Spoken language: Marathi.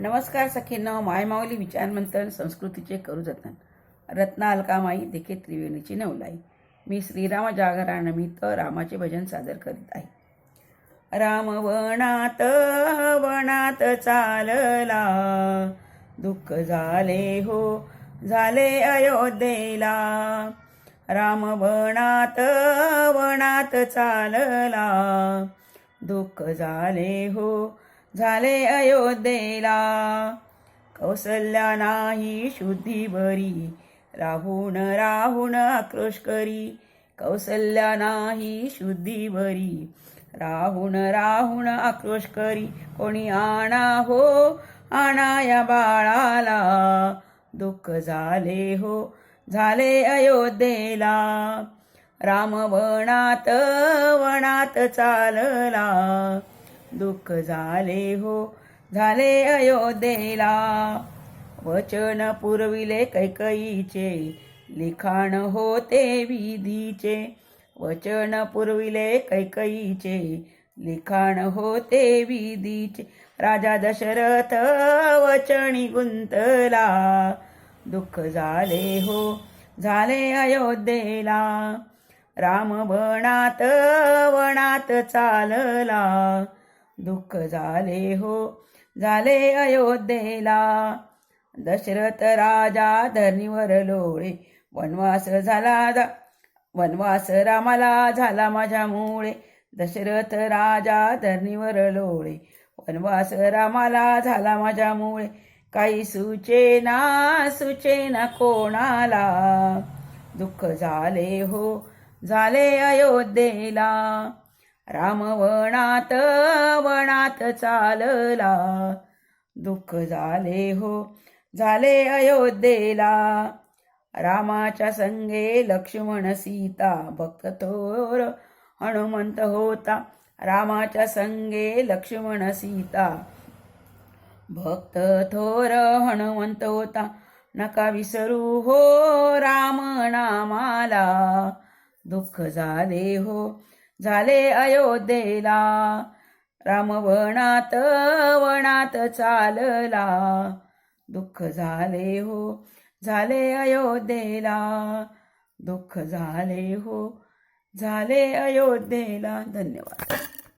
नमस्कार सखींनो मायमाऊली विचारमंथन संस्कृतीचे करू जतन रत्ना अलकामाई देखे त्रिवेणीची नवलाई. मी श्रीराम जागरानिमित्त रामाचे भजन सादर करीत आहे. राम वनात वनात चालला. दुःख झाले हो झाले अयोध्येला. राम वनात वनात चालला. दुःख झाले हो झाले अयोध्येला. कौसल्या नाही शुद्धी बरी. राहून राहून आक्रोश करी. कौसल्या नाही शुद्धी बरी. राहून राहून आक्रोश करी. कोणी आणा हो आणा या बाळाला. दुःख झाले हो झाले अयोध्येला. राम वनात वनात चालला. दुःख झाले हो झाले अयोध्येला. वचन पुरविले कैकईचे लिखाण होते विधीचे. वचन पुरविले कैकईचे लिखाण होते विधीचे. राजा दशरथ वचनी गुंतला. दुःख झाले हो झाले अयोध्येला. राम वनात वनात चालला. दुःख झाले हो. झाले अयोध्येला. दशरथ राजा धरणीवर लोळे. वनवास झाला वनवास रामाला झाला माझ्यामुळे दशरथ राजा धरणीवर लोळे. वनवास रामाला झाला माझ्यामुळे काही सुचे ना सुचे ना कोणाला. दुःख झाले हो. झाले अयोध्येला. राम वणात चालला. दुःख झाले हो झाले अयोध्येला. रामाच्या संगे लक्ष्मण सीता भक्त थोर हनुमंत होता. रामाच्या संगे लक्ष्मण सीता भक्त थोर हनुमंत होता. नका विसरू हो राम नामाला. दुःख झाले हो झाले अयोध्येला. राम वणात वनात चालला. दुःख झाले हो झाले अयोध्येला. दुःख झाले हो झाले अयोध्येला. धन्यवाद.